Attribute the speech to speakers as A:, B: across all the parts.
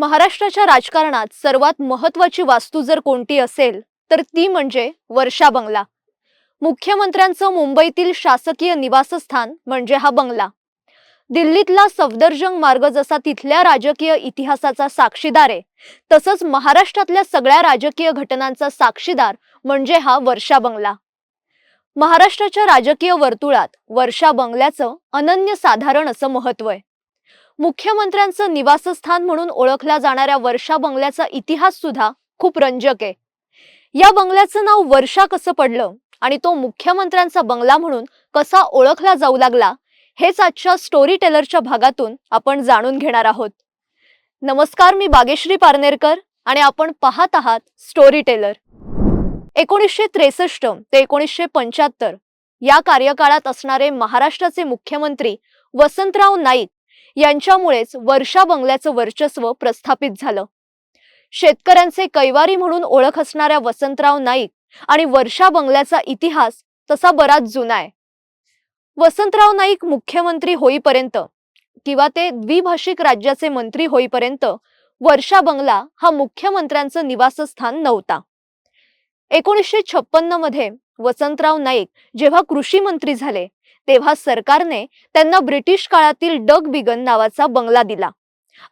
A: महाराष्ट्राच्या राजकारणात सर्वात महत्वाची वास्तू जर कोणती असेल तर ती म्हणजे वर्षा बंगला. मुख्यमंत्र्यांचं मुंबईतील शासकीय निवासस्थान म्हणजे हा बंगला. दिल्लीतला सफदरजंग मार्ग जसा तिथल्या राजकीय इतिहासाचा साक्षीदार आहे तसंच महाराष्ट्रातल्या सगळ्या राजकीय घटनांचा साक्षीदार म्हणजे हा वर्षा बंगला. महाराष्ट्राच्या राजकीय वर्तुळात वर्षा बंगल्याचं अनन्य साधारण असं महत्त्व आहे. मुख्यमंत्र्यांचं निवासस्थान म्हणून ओळखल्या जाणाऱ्या वर्षा बंगल्याचा इतिहास सुद्धा खूप रंजक आहे. या बंगल्याचं नाव वर्षा कसं पडलं आणि तो मुख्यमंत्र्यांचा बंगला म्हणून कसा ओळखला जाऊ लागला हेच आजच्या स्टोरी टेलरच्या भागातून आपण जाणून घेणार आहोत. नमस्कार मी बागेश्री पारनेरकर आणि आपण पाहत आहात स्टोरी टेलर एकोणीसशे त्रेसष्ट ते एकोणीसशे पंच्याहत्तर या कार्यकाळात असणारे महाराष्ट्राचे मुख्यमंत्री वसंतराव नाईक यांच्यामुळेच वर्षा बंगल्याचं वर्चस्व प्रस्थापित झालं. शेतकऱ्यांचे कैवारी म्हणून ओळख असणाऱ्या वसंतराव नाईक आणि वर्षा बंगल्याचा इतिहास तसा बराच जुना आहे. वसंतराव नाईक मुख्यमंत्री होईपर्यंत किंवा ते द्विभाषिक राज्याचे मंत्री होईपर्यंत वर्षा बंगला हा मुख्यमंत्र्यांचं निवासस्थान नव्हता. एकोणीसशे छप्पन्नमध्ये वसंतराव नाईक जेव्हा कृषी मंत्री झाले तेव्हा सरकारने त्यांना ब्रिटिश काळातील डग बिगन नावाचा बंगला दिला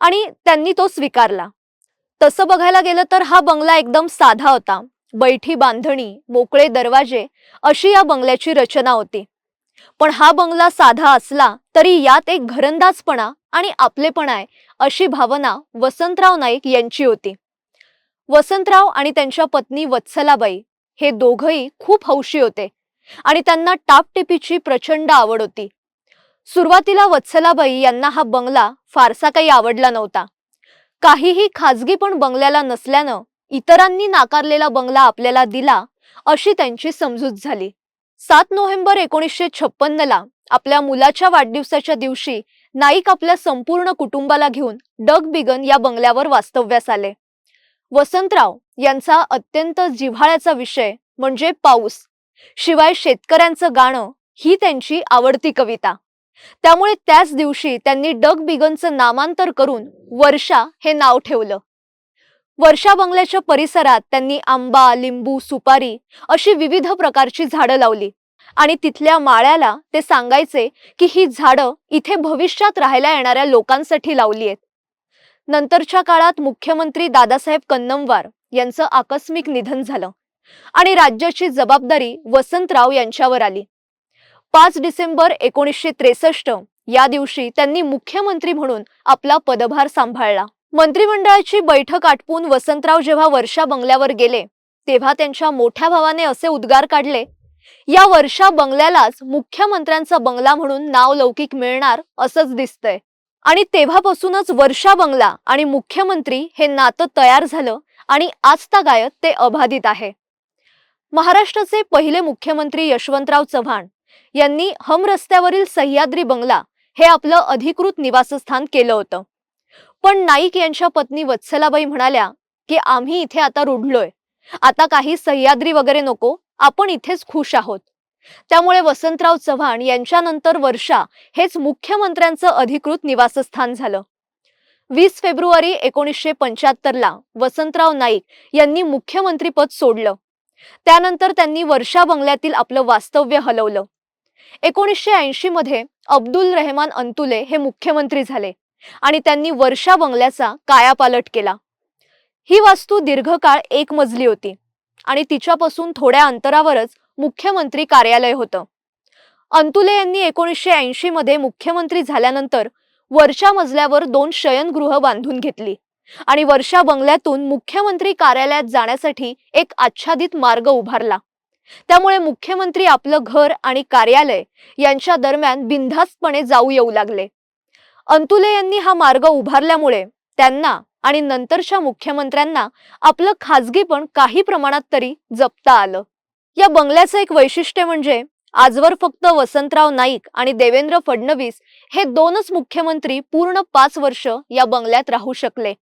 A: आणि त्यांनी तो स्वीकारला. तसं बघायला गेलं तर हा बंगला एकदम साधा होता. बैठी बांधणी मोकळे दरवाजे अशी या बंगल्याची रचना होती. पण हा बंगला साधा असला तरी यात एक घरंदाजपणा आणि आपलेपणा आहे अशी भावना वसंतराव नाईक यांची होती. वसंतराव आणि त्यांच्या पत्नी वत्सलाबाई हे दोघही खूप हौशी होते. आणि त्यांना टापटिपीची प्रचंड आवड होती. सुरुवातीला वत्सलाबाई यांना हा बंगला फारसा काही आवडला नव्हता. काहीही खाजगी पण बंगल्याला नसल्यानं इतरांनी नाकारलेला बंगला आपल्याला दिला अशी त्यांची समजूत झाली. सात नोव्हेंबर एकोणीसशे छप्पन्नला आपल्या मुलाच्या वाढदिवसाच्या दिवशी नाईक आपल्या संपूर्ण कुटुंबाला घेऊन डग बिगन या बंगल्यावर वास्तव्यास आले. वसंतराव यांचा अत्यंत जिव्हाळ्याचा विषय म्हणजे पाऊस. शिवाय शेतकऱ्यांचं गाणं ही त्यांची आवडती कविता. त्यामुळे त्याच दिवशी त्यांनी डग बिगनचं नामांतर करून वर्षा हे नाव ठेवलं. वर्षा बंगल्याच्या परिसरात त्यांनी आंबा लिंबू सुपारी अशी विविध प्रकारची झाडं लावली आणि तिथल्या माळ्याला ते सांगायचे की ही झाडं इथे भविष्यात राहायला येणाऱ्या लोकांसाठी लावली आहेत. नंतरच्या काळात मुख्यमंत्री दादासाहेब कन्नमवार यांचं आकस्मिक निधन झालं. आणि राज्याची जबाबदारी वसंतराव यांच्यावर आली. पाच डिसेंबर एकोणीसशे त्रेसष्ट या दिवशी त्यांनी मुख्यमंत्री म्हणून आपला पदभार सांभाळला. मंत्रिमंडळाची बैठक आटपून वसंतराव जेव्हा वर्षा बंगल्यावर गेले तेव्हा त्यांच्या मोठ्या भावाने असे उद्गार काढले या वर्षा बंगल्यालाच मुख्यमंत्र्यांचा बंगला म्हणून नाव लौकिक मिळणार असंच दिसतंय. आणि तेव्हापासूनच वर्षा बंगला आणि मुख्यमंत्री हे नातं तयार झालं आणि आजतागायत ते अबाधित आहे. महाराष्ट्राचे पहिले मुख्यमंत्री यशवंतराव चव्हाण यांनी हम रस्त्यावरील सह्याद्री बंगला हे आपलं अधिकृत निवासस्थान केलं होतं. पण नाईक यांच्या पत्नी वत्सलाबाई म्हणाल्या की आम्ही इथे आता रुढलोय. आता काही सह्याद्री वगैरे नको आपण इथेच खुश आहोत. त्यामुळे वसंतराव चव्हाण यांच्यानंतर वर्षा हेच मुख्यमंत्र्यांचं अधिकृत निवासस्थान झालं. वीस फेब्रुवारी एकोणीसशे पंच्याहत्तरला वसंतराव नाईक यांनी मुख्यमंत्रीपद सोडलं. त्यानंतर त्यांनी वर्षा बंगल्यातील आपलं वास्तव्य हलवलं. एकोणीसशे ऐंशी मध्ये अब्दुल रेहमान अंतुले हे मुख्यमंत्री झाले आणि त्यांनी वर्षा बंगल्याचा कायापालट केला. ही वास्तू दीर्घकाळ एक मजली होती आणि तिच्यापासून थोड्या अंतरावरच मुख्यमंत्री कार्यालय होतं. अंतुले यांनी एकोणीसशे ऐंशी मध्ये मुख्यमंत्री झाल्यानंतर वर्षा मजल्यावर दोन शयनगृह बांधून घेतली. आणि वर्षा बंगल्यातून मुख्यमंत्री कार्यालयात जाण्यासाठी एक आच्छादित मार्ग उभारला. त्यामुळे मुख्यमंत्री आपलं घर आणि कार्यालय यांच्या दरम्यान बिनधास्तपणे जाऊ येऊ लागले. अंतुले यांनी हा मार्ग उभारल्यामुळे त्यांना आणि नंतरच्या मुख्यमंत्र्यांना आपलं खाजगीपण काही प्रमाणात तरी जपता आलं. या बंगल्याचं एक वैशिष्ट्य म्हणजे आजवर फक्त वसंतराव नाईक आणि देवेंद्र फडणवीस हे दोनच मुख्यमंत्री पूर्ण पाच वर्ष या बंगल्यात राहू शकले.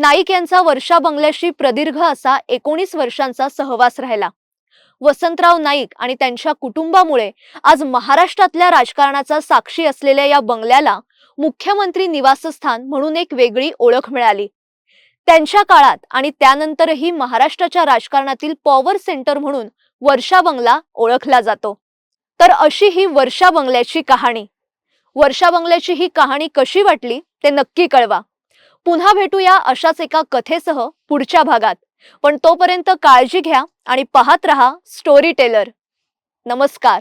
A: नाईक यांचा वर्षा बंगल्याशी प्रदीर्घ असा एकोणीस वर्षांचा सहवास राहिला. वसंतराव नाईक आणि त्यांच्या कुटुंबामुळे आज महाराष्ट्रातल्या राजकारणाचा साक्षी असलेल्या या बंगल्याला मुख्यमंत्री निवासस्थान म्हणून एक वेगळी ओळख मिळाली. त्यांच्या काळात आणि त्यानंतरही महाराष्ट्राच्या राजकारणातील पॉवर सेंटर म्हणून वर्षा बंगला ओळखला जातो. तर अशी ही वर्षा बंगल्याची कहाणी. वर्षा बंगल्याची ही कहाणी कशी वाटली ते नक्की कळवा. पुन्हा भेटूया अशाच एका कथेसह पुढच्या भागात. पण तोपर्यंत काळजी घ्या आणि पाहत रहा स्टोरी टेलर नमस्कार.